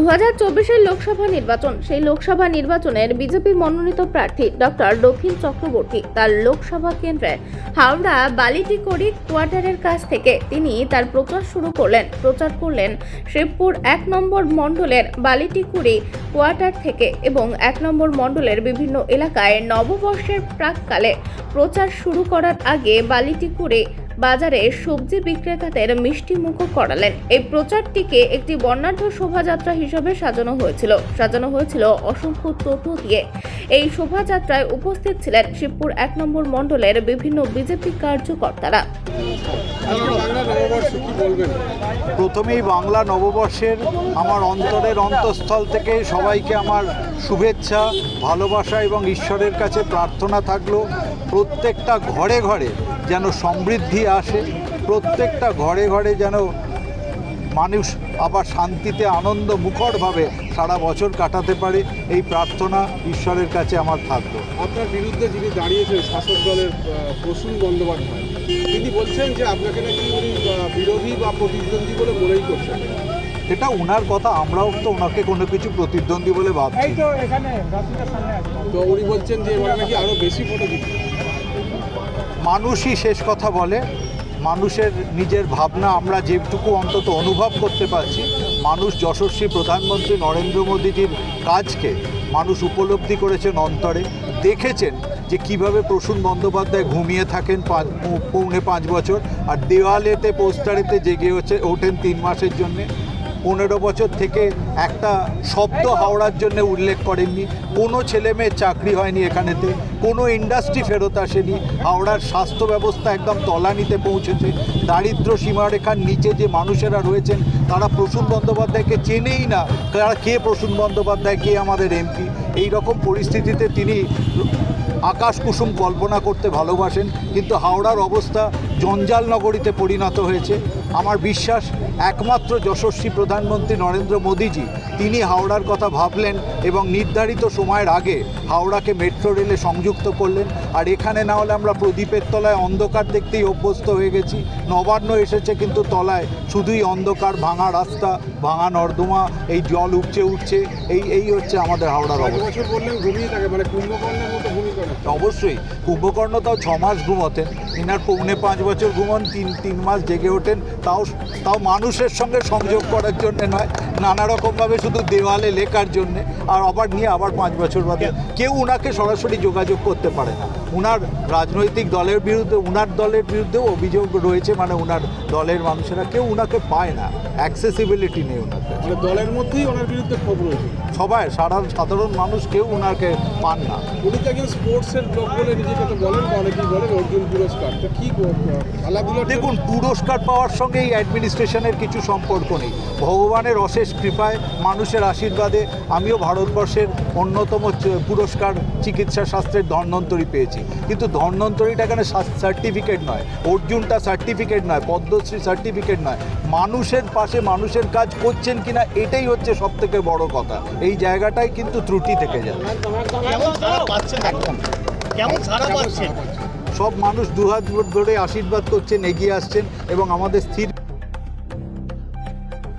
দু হাজার চব্বিশের লোকসভা নির্বাচন, সেই লোকসভা নির্বাচনের বিজেপি মনোনীত প্রার্থী ডক্টর দক্ষিণ চক্রবর্তী তার লোকসভা কেন্দ্রে হাওড়া বালিটিকড়ি কোয়ার্টারের কাছ থেকে তিনি তার প্রচার শুরু করলেন। প্রচার করলেন শিবপুর এক নম্বর মণ্ডলের বালিটিকুড়ি কোয়ার্টার থেকে এবং এক নম্বর মণ্ডলের বিভিন্ন এলাকায় নববর্ষের প্রাককালে প্রচার শুরু করার আগে বালিটিকুড়ি বাজারে সবজি বিক্রেতাদের মিষ্টি মুখো করালেন। এই প্রচারটিকে একটি বর্ণাঢ্য শোভাযাত্রা হিসেবে সাজানো হয়েছিল। সাজানো হয়েছিল অসংখ্য টোটো দিয়ে। এই শোভাযাত্রায় উপস্থিত ছিলেন শিবপুর এক নম্বর মণ্ডলের বিভিন্ন বিজেপি কার্যকর্তারা। প্রথমেই বাংলা নববর্ষের আমার অন্তরের অন্তঃস্থল থেকে সবাইকে আমার শুভেচ্ছা, ভালোবাসা এবং ঈশ্বরের কাছে প্রার্থনা থাকল। প্রত্যেকটা ঘরে ঘরে যেন সমৃদ্ধি আসে প্রত্যেকটা ঘরে ঘরে যেন মানুষ আবার শান্তিতে আনন্দ মুখরভাবে সারা বছর কাটাতে পারে এই প্রার্থনা ঈশ্বরের কাছে আমার থাকল। আপনার বিরুদ্ধে যিনি দাঁড়িয়েছেন শাসক দলের প্রসূন বন্দ্যোপাধ্যায় তিনি বলছেন যে আপনাকে নাকি উনি বিরোধী বা প্রতিদ্বন্দ্বী বলে মনেই করছেন এটা ওনার কথা আমরাও তো ওনাকে কোনো কিছু প্রতিদ্বন্দ্বী বলে ভাবছি। তো উনি বলছেন যে এবার নাকি আরও বেশি জিতবে। মানুষই শেষ কথা বলে, মানুষের নিজের ভাবনা আমরা যেটুকু অন্তত অনুভব করতে পারছি, মানুষ যশস্বী প্রধানমন্ত্রী নরেন্দ্র মোদীজির কাজকে মানুষ উপলব্ধি করেছেন অন্তরে, দেখেছেন যে কীভাবে প্রসূন বন্দ্যোপাধ্যায় ঘুমিয়ে থাকেন পাঁচ পৌনে পাঁচ বছর আর দেওয়ালেতে, পোস্টারেতে জেগে হচ্ছে ওঠেন তিন মাসের জন্যে। পনেরো বছর থেকে একটা শব্দ হাওড়ার জন্য উল্লেখ করেননি। কোনো ছেলে মেয়ের চাকরি হয়নি এখানেতে, কোনো ইন্ডাস্ট্রি ফেরত আসেনি। হাওড়ার স্বাস্থ্য ব্যবস্থা একদম তলানিতে পৌঁছেছে। দারিদ্র সীমারেখার নিচে যে মানুষেরা রয়েছেন, তারা প্রসূন বন্দ্যোপাধ্যায়কে চেনেই না। তারা কে প্রসূন বন্দ্যোপাধ্যায়, কে আমাদের এমপি? এই রকম পরিস্থিতিতে তিনি আকাশ কুসুম কল্পনা করতে ভালোবাসেন। কিন্তু হাওড়ার অবস্থা জঞ্জাল নগরীতে পরিণত হয়েছে। আমার বিশ্বাস একমাত্র যশস্বী প্রধানমন্ত্রী নরেন্দ্র মোদীজি তিনি হাওড়ার কথা ভাবলেন এবং নির্ধারিত সময়ের আগে হাওড়াকে মেট্রো রেলে সংযুক্ত করলেন। আর এখানে না হলে আমরা প্রদীপের তলায় অন্ধকার দেখতেই অভ্যস্ত হয়ে গেছি। নবান্ন এসেছে কিন্তু তলায় শুধুই অন্ধকার ভাঙা রাস্তা ভাঙা নর্দমা এই জল উপচে উঠছে। এই এই হচ্ছে আমাদের হাওড়ার অবস্থা। মানে অবশ্যই কুম্ভকর্ণ তাও ছ মাস ঘুমোতেন। ইনার পৌনে পাঁচ বছর ঘুমন তিন তিন মাস জেগে ওঠেন। তাও তাও মানুষের সঙ্গে সংযোগ করার জন্য নয়, নানা রকমভাবে শুধু দেওয়ালে লেখার জন্যে, আর আবার নিয়ে আবার পাঁচ বছর বাদে কেউ ওনাকে সরাসরি যোগাযোগ করতে পারে না। উনার রাজনৈতিক দলের বিরুদ্ধে উনার দলের বিরুদ্ধেও অভিযোগ রয়েছে মানে উনার দলের মানুষেরা কেউ উনাকে পায় না। অ্যাক্সেসিবিলিটি নেই ওনার মানে দলের মধ্যেই ওনার বিরুদ্ধে ক্ষোভ রয়েছে। সবাই সারা সাধারণ মানুষ কেউ ওনাকে পান না। উনি তো একজন স্পোর্টসের লোক বলে নিজেকে তো বলেন অনেকেই বলেন অর্জুন পুরস্কার। তো কী খেলাধুলার দেখুন পুরস্কার পাওয়ার সঙ্গে এই অ্যাডমিনিস্ট্রেশনের কিছু সম্পর্ক নেই। ভগবানের অশেষ কৃপায় মানুষের আশীর্বাদে আমিও ভারতবর্ষের অন্যতম পুরস্কার চিকিৎসা শাস্ত্রের ধন্বন্তরী পেয়েছি। কিন্তু ধন্বন্তরীটা এখানে সার্টিফিকেট নয়। অর্জুনটা সার্টিফিকেট নয় পদ্মশ্রী সার্টিফিকেট নয়। মানুষের পাশে মানুষের কাজ করছেন কিনা এটাই হচ্ছে সব থেকে বড় কথা। এই জায়গাটাই কিন্তু ত্রুটি থেকে যায়। সব মানুষ দুহাত ধরে আশীর্বাদ করছেন এগিয়ে আসছেন এবং আমাদের স্থির